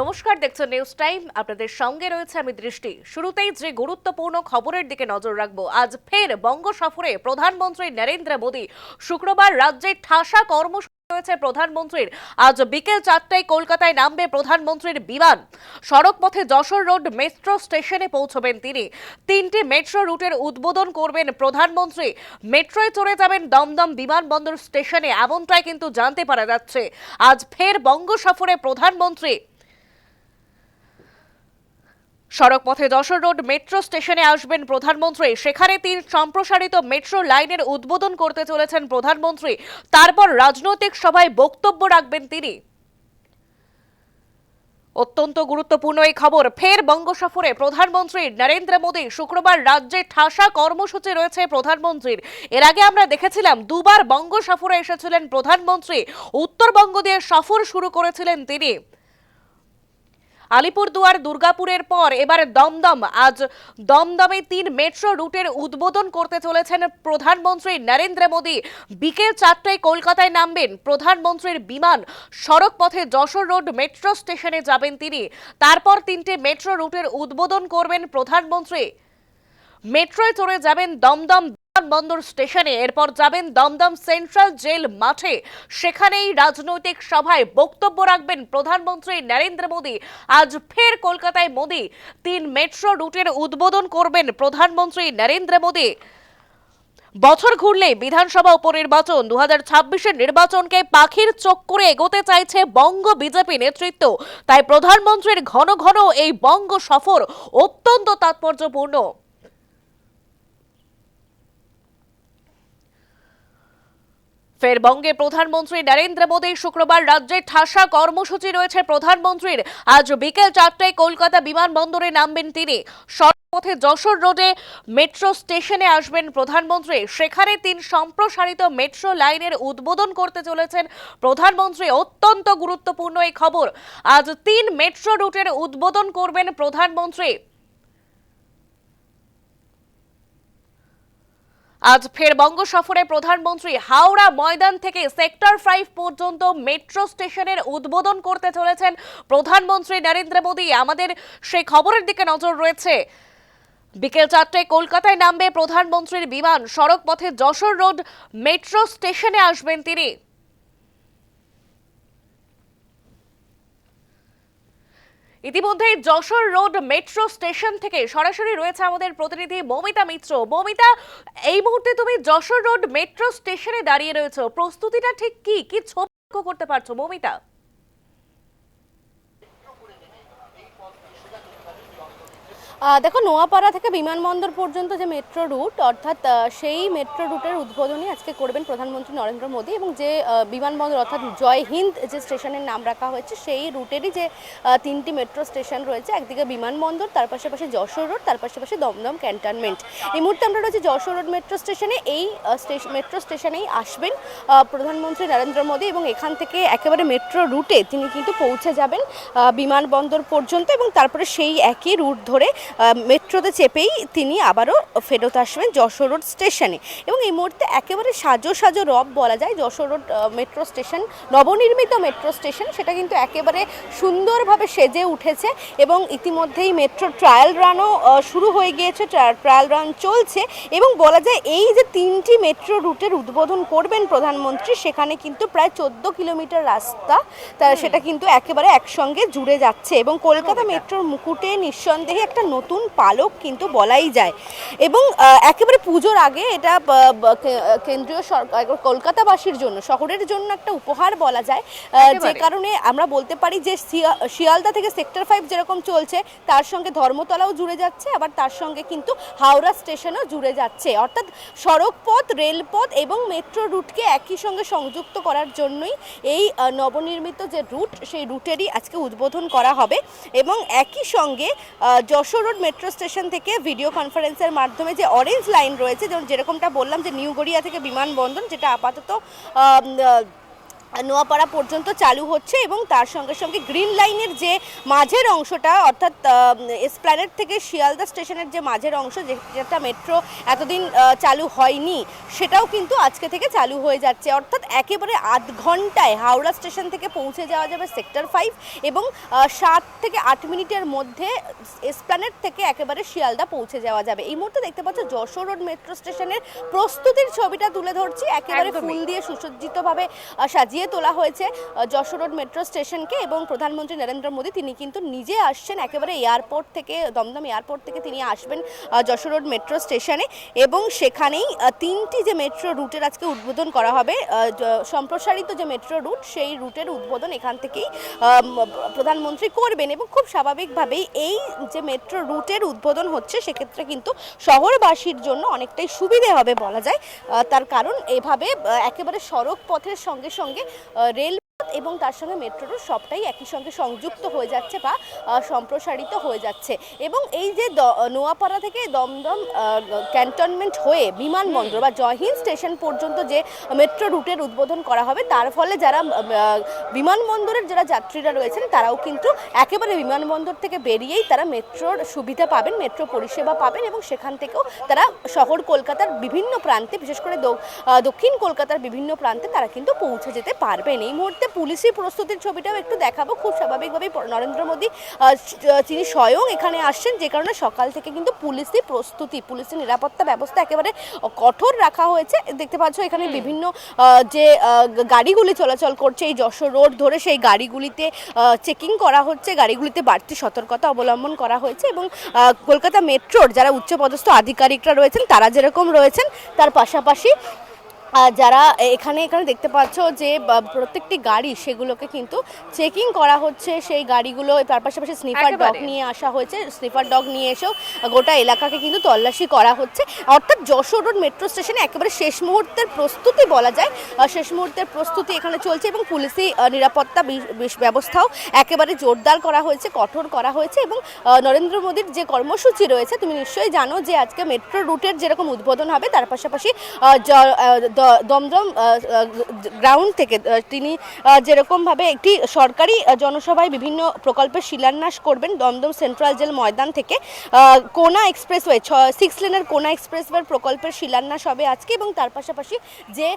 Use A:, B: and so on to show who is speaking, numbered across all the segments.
A: নমস্কার দেখছেন news time আপনাদের সঙ্গে রয়েছে আমি দৃষ্টি। শুরুতেই যে গুরুত্বপূর্ণ খবরের দিকে নজর রাখব, আজ ফের বঙ্গ সফরে প্রধানমন্ত্রী নরেন্দ্র মোদী শুক্রবার রাজ্যে ঠাসা কর্মসূচি রয়েছে প্রধানমন্ত্রীর। আজ বিকেল চারটায় কলকাতায় নামবে প্রধানমন্ত্রীর বিমান। সড়ক পথে যশোর রোড মেট্রো স্টেশনে পৌঁছবেন তিনি। তিনটি মেট্রো রুটের উদ্বোধন করবেন প্রধানমন্ত্রী। মেট্রোয় চড়ে যাবেন দমদম বিমানবন্দর স্টেশনে, এমনটাই কিন্তু জানতে পারা যাচ্ছে। আজ ফের বঙ্গ সফরে প্রধানমন্ত্রী সড়ক পথে যশোর রোড মেট্রো স্টেশনে আসবেন প্রধানমন্ত্রী। সেখানে তিন সম্প্রসারিত মেট্রো লাইনের উদ্বোধন করতে চলেছেন প্রধানমন্ত্রী। তারপর রাজনৈতিক সভায় বক্তব্য রাখবেন তিনি। অত্যন্ত গুরুত্বপূর্ণ এই খবর। ফের বঙ্গ সফরে প্রধানমন্ত্রী নরেন্দ্র মোদী শুক্রবার রাজ্যে ঠাসা কর্মসূচি রয়েছে প্রধানমন্ত্রীর। এর আগে আমরা দেখেছিলাম, দুবার বঙ্গ সফরে এসেছিলেন প্রধানমন্ত্রী। উত্তরবঙ্গ দিয়ে সফর শুরু করেছিলেন তিনি। আলিপুরদুয়ার, দুর্গাপুরের পর এবার দমদম। আজ দমদমে তিন মেট্রো রুটের উদ্বোধন করতে চলেছেন প্রধানমন্ত্রী নরেন্দ্র মোদী। বিকেল চারটায় কলকাতায় নামবেন প্রধানমন্ত্রীর বিমান। সড়ক পথে যশোর রোড মেট্রো স্টেশনে যাবেন তিনি। তারপর তিনটে মেট্রো রুটের উদ্বোধন করবেন প্রধানমন্ত্রী। মেট্রোয় চড়ে যাবেন দমদম বিমানবন্দর স্টেশনে, এরপর যাবেন দমদম সেন্ট্রাল জেল মাঠে। সেখানেই রাজনৈতিক সভায় বক্তব্য রাখবেন প্রধানমন্ত্রী নরেন্দ্র মোদী। আজ ফের কলকাতায় মোদী। তিন মেট্রো রুটের উদ্বোধন করবেন প্রধানমন্ত্রী নরেন্দ্র মোদী। বছর ঘুরলে বিধানসভা উপনির্বাচন দু হাজার নির্বাচনকে পাখির চোখ করে এগোতে চাইছে বঙ্গ বিজেপি নেতৃত্ব। তাই প্রধানমন্ত্রীর ঘন ঘন এই বঙ্গ সফর অত্যন্ত তাৎপর্যপূর্ণ। ফের বঙ্গে প্রধানমন্ত্রী নরেন্দ্র মোদী শুক্রবার রাজ্যে ঠাসা কর্মসূচি রয়েছে। প্রধানমন্ত্রীর আজ বিকেল চারটায় কলকাতা বিমানবন্দরে নামবেন তিনি। সড়কপথে যশোর রোডে মেট্রো স্টেশনে আসবেন প্রধানমন্ত্রী। সেখানে তিন সম্প্রসারিত মেট্রো লাইনের উদ্বোধন করতে চলেছেন প্রধানমন্ত্রী। অত্যন্ত গুরুত্বপূর্ণ এই খবর। আজ তিন মেট্রো রুটের উদ্বোধন করবেন প্রধানমন্ত্রী। আজ ফের বঙ্গ সফরে প্রধানমন্ত্রী হাওড়া ময়দান থেকে সেক্টর ফাইভ পর্যন্ত মেট্রো স্টেশনের উদ্বোধন করতে চলেছেন প্রধানমন্ত্রী নরেন্দ্র মোদী। আমাদের সেই খবরের দিকে নজর রয়েছে। বিকেল চারটায় কলকাতায় নামবে প্রধানমন্ত্রীর বিমান। সড়ক পথে যশোর রোড, মেট্রো স্টেশনে আসবেন তিনি। ইতিমধ্যেই যশোর রোড মেট্রো স্টেশন থেকে সরাসরি রয়েছে আমাদের প্রতিনিধি মমিতা মিত্র। মমিতা, এই মুহূর্তে তুমি যশোর রোড মেট্রো স্টেশনে দাঁড়িয়ে রয়েছে। প্রস্তুতিটা ঠিক কি? কি ছবি করতে পারছ মমিতা?
B: দেখো, নোয়াপাড়া থেকে বিমানবন্দর পর্যন্ত যে মেট্রো রুট অর্থাৎ সেই মেট্রো রুটের উদ্বোধনী আজকে করবেন প্রধানমন্ত্রী নরেন্দ্র মোদী এবং যে বিমানবন্দর, অর্থাৎ জয় হিন্দ যে স্টেশনের নাম রাখা হয়েছে, সেই রুটেরই যে তিনটি মেট্রো স্টেশন রয়েছে, একদিকে বিমানবন্দর, তার পাশাপাশি যশোর রোড তার পাশাপাশি দমদম ক্যান্টনমেন্ট এই মুহূর্তে আমরা রয়েছে যশোর রোড মেট্রো স্টেশনে এই মেট্রো স্টেশনেই আসবেন প্রধানমন্ত্রী নরেন্দ্র মোদী এবং এখান থেকে একেবারে মেট্রো রুটে তিনি কিন্তু পৌঁছে যাবেন বিমানবন্দর পর্যন্ত এবং তারপরে সেই একই রুট ধরে মেট্রোতে চেপেই তিনি আবারও ফেরত আসবেন যশোর রোড স্টেশনে। এবং এই মুহূর্তে একেবারে সাজো সাজো রব বলা যায় যশোর রোড মেট্রো স্টেশন নবনির্মিত মেট্রো স্টেশন সেটা কিন্তু একেবারে সুন্দরভাবে সেজে উঠেছে এবং ইতিমধ্যেই মেট্রো ট্রায়াল রানও শুরু হয়ে গিয়েছে ট্রায়াল রান চলছে এবং বলা যায় এই যে তিনটি মেট্রো রুটের উদ্বোধন করবেন প্রধানমন্ত্রী সেখানে কিন্তু প্রায় চোদ্দ কিলোমিটার রাস্তা তা সেটা কিন্তু একেবারে একসঙ্গে জুড়ে যাচ্ছে এবং কলকাতা। মেট্রোর মুকুটে নিঃসন্দেহে একটা নতুন পালক কিন্তু বলাই যায়। এবং একেবারে পুজোর আগে এটা কেন্দ্রীয় সরকার কলকাতাবাসীর জন্য শহরের জন্য একটা উপহার বলা যায় যে কারণে আমরা বলতে পারি যে শিয়া- শিয়ালদা থেকে সেক্টর ফাইভ যেরকম চলছে তার সঙ্গে ধর্মতলাও জুড়ে যাচ্ছে আবার তার সঙ্গে কিন্তু হাওড়া স্টেশনও জুড়ে যাচ্ছে। অর্থাৎ সড়ক পথ রেলপথ এবং মেট্রো রুটকে একই সঙ্গে সংযুক্ত করার জন্যই এই নবনির্মিত যে রুট সেই রুটেরই আজকে উদ্বোধন করা হবে। এবং একই সঙ্গে যশোর রোড মেট্রো স্টেশন থেকে ভিডিও কনফারেন্সের মাধ্যমে যে অরেঞ্জ লাইন রয়েছে, যেমন যেরকমটা বললাম যে নিউ গড়িয়া থেকে বিমানবন্দর, যেটা আপাতত নোয়াপাড়া পর্যন্ত চালু হচ্ছে এবং তার সঙ্গে সঙ্গে গ্রিন লাইনের যে মাঝের অংশটা অর্থাৎ এসপ্ল্যানেট থেকে শিয়ালদা স্টেশনের যে মাঝের অংশ যে- যেটা মেট্রো এতদিন চালু হয়নি সেটাও কিন্তু আজকে থেকে চালু হয়ে যাচ্ছে। অর্থাৎ একেবারে আধ ঘন্টায় হাওড়া স্টেশন থেকে পৌঁছে যাওয়া যাবে সেক্টর ফাইভ এবং সাত থেকে আট মিনিটের মধ্যে এসপ্ল্যানেট থেকে একেবারে শিয়ালদা পৌঁছে যাওয়া যাবে। এই মুহূর্তে দেখতে পাচ্ছ যশোর রোড মেট্রো স্টেশনের প্রস্তুতির ছবিটা তুলে ধরছি। একেবারে। ফুল দিয়ে সুসজ্জিতভাবে আহ, সাজিয়ে তোলা হয়েছে যশোর রোড মেট্রো স্টেশনকে এবং প্রধানমন্ত্রী নরেন্দ্র মোদী, তিনি কিন্তু নিজে আসছেন একেবারে এয়ারপোর্ট থেকে, দমদম এয়ারপোর্ট থেকে তিনি আসবেন যশোর রোড মেট্রো স্টেশনে এবং সেখানেই তিনটি যে মেট্রো রুটের আজকে উদ্বোধন করা হবে সম্প্রসারিত যে মেট্রো রুট সেই রুটের উদ্বোধন এখান থেকেই প্রধানমন্ত্রী করবেন এবং খুব স্বাভাবিকভাবেই এই যে মেট্রো রুটের উদ্বোধন হচ্ছে, সেক্ষেত্রে কিন্তু শহরবাসীর জন্য অনেকটাই সুবিধে হবে বলা যায়। তার কারণ এভাবে একেবারে সড়ক পথের সঙ্গে সঙ্গে રેલ এবং তার সঙ্গে মেট্রো রুট সবটাই একই সঙ্গে সংযুক্ত হয়ে যাচ্ছে বা সম্প্রসারিত হয়ে যাচ্ছে। এবং এই যে নোয়াপাড়া থেকে দমদম ক্যান্টনমেন্ট হয়ে বিমানবন্দর বা জয়হিন্দ স্টেশন পর্যন্ত যে মেট্রো রুটের উদ্বোধন করা হবে, তার ফলে যারা বিমানবন্দরের যারা যাত্রীরা রয়েছেন, তারাও কিন্তু একেবারে বিমানবন্দর থেকে বেরিয়েই তারা মেট্রোর সুবিধা পাবেন, মেট্রো পরিষেবা পাবেন এবং সেখান থেকেও তারা শহর কলকাতার বিভিন্ন প্রান্তে, বিশেষ করে দক্ষিণ কলকাতার বিভিন্ন প্রান্তে তারা কিন্তু পৌঁছে যেতে পারবেন। এই মুহূর্তে পুলিশি প্রস্তুতির ছবিটাও একটু দেখাবো। খুব স্বাভাবিকভাবেই নরেন্দ্র মোদী তিনি স্বয়ং এখানে আসছেন। যে কারণে সকাল থেকে কিন্তু পুলিশি প্রস্তুতি পুলিশি নিরাপত্তা ব্যবস্থা একেবারে কঠোর রাখা হয়েছে। দেখতে পাচ্ছ এখানে বিভিন্ন যে গাড়িগুলি চলাচল করছে এই যশোর রোড ধরে সেই গাড়িগুলিতে চেকিং করা হচ্ছে। গাড়িগুলিতে বাড়তি সতর্কতা অবলম্বন করা হয়েছে এবং কলকাতা মেট্রোর যারা উচ্চপদস্থ আধিকারিকরা রয়েছেন তারা যেরকম রয়েছেন তার পাশাপাশি যারা এখানে এখানে দেখতে পাচ্ছ যে প্রত্যেকটি গাড়ি সেগুলোকে কিন্তু চেকিং করা হচ্ছে। সেই গাড়িগুলো তার পাশাপাশি স্নিফার ডগ নিয়ে আসা হয়েছে। স্নিফার ডগ নিয়ে এসেও গোটা এলাকাকে কিন্তু তল্লাশি করা হচ্ছে। অর্থাৎ যশোর রোড মেট্রো স্টেশনে একেবারে শেষ মুহূর্তের প্রস্তুতি বলা যায়। শেষ মুহূর্তের প্রস্তুতি এখানে চলছে এবং পুলিশি নিরাপত্তা ব্যবস্থাও একেবারে জোরদার করা হয়েছে কঠোর করা হয়েছে এবং নরেন্দ্র মোদীর যে কর্মসূচি রয়েছে তুমি নিশ্চয়ই জানো যে আজকে মেট্রো রুটের যেরকম উদ্বোধন হবে তার পাশাপাশি দমদম গ্রাউন্ড থেকে তিনি যেরকমভাবে একটি সরকারি জনসভায় বিভিন্ন প্রকল্পের শিলান্যাস করবেন দমদম সেন্ট্রাল জেল ময়দান থেকে কোনা এক্সপ্রেসওয়ে, ছ সিক্স লেনের কোনা এক্সপ্রেসওয়ে প্রকল্পের শিলান্যাস হবে আজকে এবং তার পাশাপাশি যে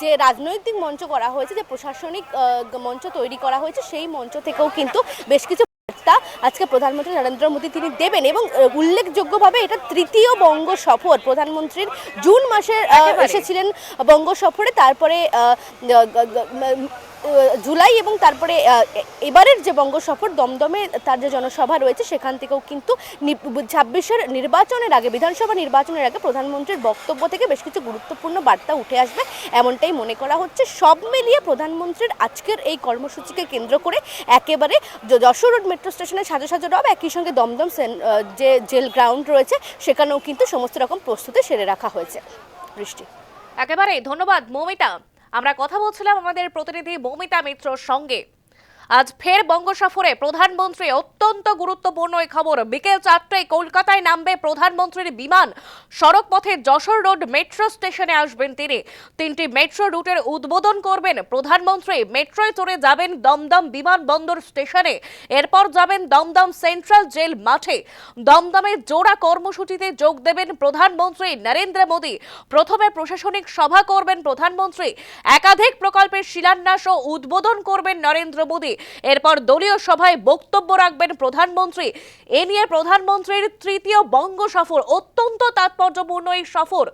B: যে রাজনৈতিক মঞ্চ করা হয়েছে, যে প্রশাসনিক মঞ্চ তৈরি করা হয়েছে, সেই মঞ্চ থেকেও কিন্তু বেশ কিছু আজকে প্রধানমন্ত্রী নরেন্দ্র মোদী তিনি দেবেন এবং উল্লেখযোগ্যভাবে এটা তৃতীয় বঙ্গ সফর। প্রধানমন্ত্রীর জুন মাসে আহ, এসেছিলেন বঙ্গ সফরে তারপরে জুলাই এবং তারপরে এবারের যে বঙ্গ সফর, দমদমে তার যে জনসভা রয়েছে, সেখান থেকেও কিন্তু ছাব্বিশের নির্বাচনের আগে, বিধানসভা নির্বাচনের আগে প্রধানমন্ত্রীর বক্তব্য থেকে বেশ কিছু গুরুত্বপূর্ণ বার্তা উঠে আসবে। এমনটাই মনে করা হচ্ছে। সব মিলিয়ে প্রধানমন্ত্রীর আজকের এই কর্মসূচিকে কেন্দ্র করে একেবারে যশোর রোড মেট্রো স্টেশনে সাজো সাজো রব। একই সঙ্গে দমদম যে জেল গ্রাউন্ড রয়েছে, সেখানেও কিন্তু সমস্ত রকম প্রস্তুতি সেরে রাখা হয়েছে। বৃষ্টি।
A: একেবারে, ধন্যবাদ, মৌমিতা। আমরা কথা বলছিলাম আমাদের প্রতিনিধি মৌমিতা মিত্রর সঙ্গে। আজ ফের বঙ্গ সফরে প্রধানমন্ত্রী, অত্যন্ত গুরুত্বপূর্ণ এই খবর। বিকেল চারটায় কলকাতায় নামবে প্রধানমন্ত্রীর বিমান। সড়ক পথে যশোর রোড মেট্রো স্টেশনে আসবেন তিনি। তিনটি মেট্রো রুটের উদ্বোধন করবেন প্রধানমন্ত্রী। মেট্রোয় চড়ে যাবেন দমদম বিমানবন্দর স্টেশনে। এরপর যাবেন দমদম সেন্ট্রাল জেল মাঠে। দমদমে জোড়া কর্মসূচিতে যোগ দেবেন প্রধানমন্ত্রী নরেন্দ্র মোদী। প্রথমে প্রশাসনিক সভা করবেন প্রধানমন্ত্রী। একাধিক প্রকল্পের শিলান্যাস ও উদ্বোধন করবেন নরেন্দ্র মোদী। এরপর দলীয় সভায় বক্তব্য রাখবেন প্রধানমন্ত্রী। এ নিয়ে প্রধানমন্ত্রীর তৃতীয় বঙ্গ সফর অত্যন্ত তাৎপর্যপূর্ণ এই সফর।